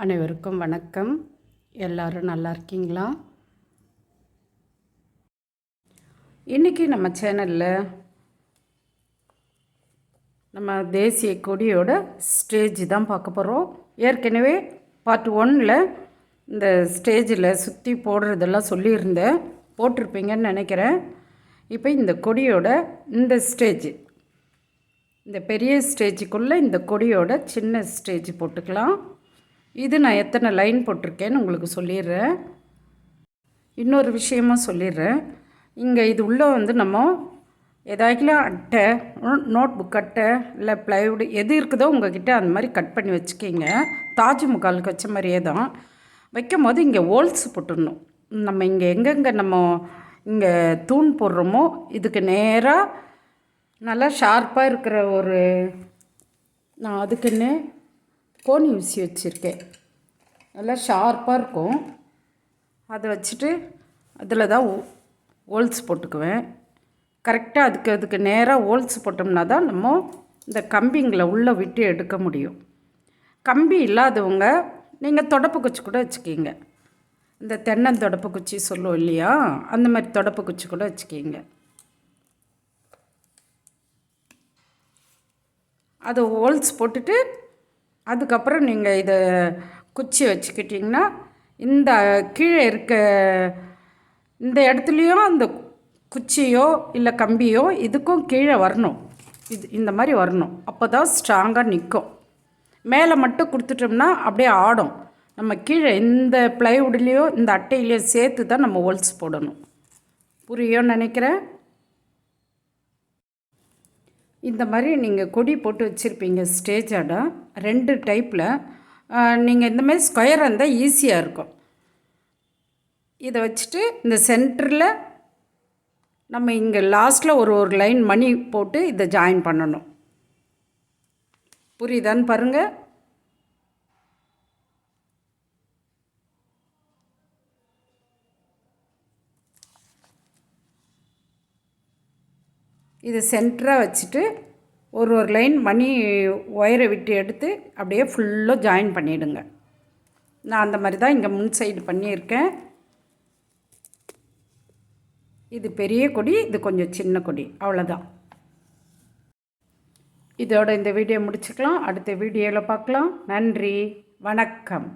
அனைவருக்கும் வணக்கம். எல்லாரும் நல்லா இருக்கீங்களா? இன்றைக்கி நம்ம சேனலில் நம்ம தேசிய கொடியோட ஸ்டேஜ் தான் பார்க்க போகிறோம் ஏற்கனவே பார்ட் ஒன்னில் இந்த ஸ்டேஜில் சுற்றி போடுறதெல்லாம் சொல்லியிருந்தேன். போட்டிருப்பீங்கன்னு நினைக்கிறேன். இப்போ இந்த கொடியோட இந்த ஸ்டேஜ் இந்த பெரிய ஸ்டேஜுக்குள்ளே இந்த கொடியோட சின்ன ஸ்டேஜ் போட்டுக்கலாம். இது நான் எத்தனை லைன் போட்டிருக்கேன்னு உங்களுக்கு சொல்லிடுறேன். இன்னொரு விஷயமாக சொல்லிடுறேன். இங்கே இது உள்ளே வந்து நம்ம ஏதாச்சும் அட்டை நோட் புக் அட்டை இல்லை ப்ளைவுட் எது இருக்குதோ உங்ககிட்ட அந்த மாதிரி கட் பண்ணி வச்சுக்கிங்க. தாஜ்மஹாலுக்கு வச்ச மாதிரியே தான். வைக்கும் போது இங்கே ஹோல்ஸ் போட்டுடணும். நம்ம இங்கே எங்கெங்கே நம்ம இங்கே தூண் போடுறோமோ இதுக்கு நேராக நல்லா ஷார்ப்பாக இருக்கிற ஒரு நான் அதுக்குன்னு கோணி ஊசி வச்சுருக்கேன். நல்லா ஷார்ப்பாக இருக்கும். அதை வச்சுட்டு அதில் தான் ஹோல்ஸ் போட்டுக்குவேன். கரெக்டாக அதுக்கு அதுக்கு நேராக ஓல்ஸ் போட்டோம்னா தான் நம்ம இந்த கம்பிங்களை உள்ளே விட்டு எடுக்க முடியும். கம்பி இல்லாதவங்க நீங்கள் தொடப்பு குச்சி கூட வச்சுக்கிங்க. இந்த தென்னந்தொடப்பு குச்சி சொல்லுவோம் இல்லையா? அந்த மாதிரி தொடப்பு குச்சி கூட வச்சுக்கிங்க. அது ஹோல்ஸ் போட்டுட்டு அதுக்கப்புறம் நீங்கள் இதை குச்சி வச்சுக்கிட்டிங்கன்னா இந்த கீழே இருக்க இந்த இடத்துலையும் அந்த குச்சியோ இல்லை கம்பியோ இதுக்கும் கீழே வரணும். இது இந்த மாதிரி வரணும். அப்போ தான் ஸ்ட்ராங்காக நிற்கும் மேலே மட்டும் கொடுத்துட்டோம்னா அப்படியே ஆடும். நம்ம கீழே இந்த ப்ளைவுட்லேயோ இந்த அட்டையிலையோ சேர்த்து தான் நம்ம ஹோல்ஸ் போடணும். புரியும் நினைக்கிறேன்? இந்த மாதிரி நீங்கள் கொடி போட்டு வச்சுருப்பீங்க ஸ்டேஜாட ரெண்டு டைப்பில் நீங்கள் இந்த மாதிரி ஸ்கொயராக இருந்தால் ஈஸியாக இருக்கும். இதை வச்சுட்டு இந்த சென்டரில் நம்ம இங்கே லாஸ்ட்டில் ஒரு ஒரு லைன் மணி போட்டு இதை ஜாயின் பண்ணணும். புரியுதான்னு பாருங்கள் இது சென்டராக வச்சுட்டு ஒரு ஒரு லைன் மணி ஒயரை விட்டு எடுத்து அப்படியே ஃபுல்லாக ஜாயின் பண்ணிவிடுங்க நான் அந்த மாதிரி தான் இங்கே முன் சைடு பண்ணியிருக்கேன். இது பெரிய கொடி இது கொஞ்சம் சின்ன கொடி. அவ்வளோதான் இதோட இந்த வீடியோ முடிச்சுக்கலாம். அடுத்த வீடியோவில் பார்க்கலாம். நன்றி. வணக்கம்.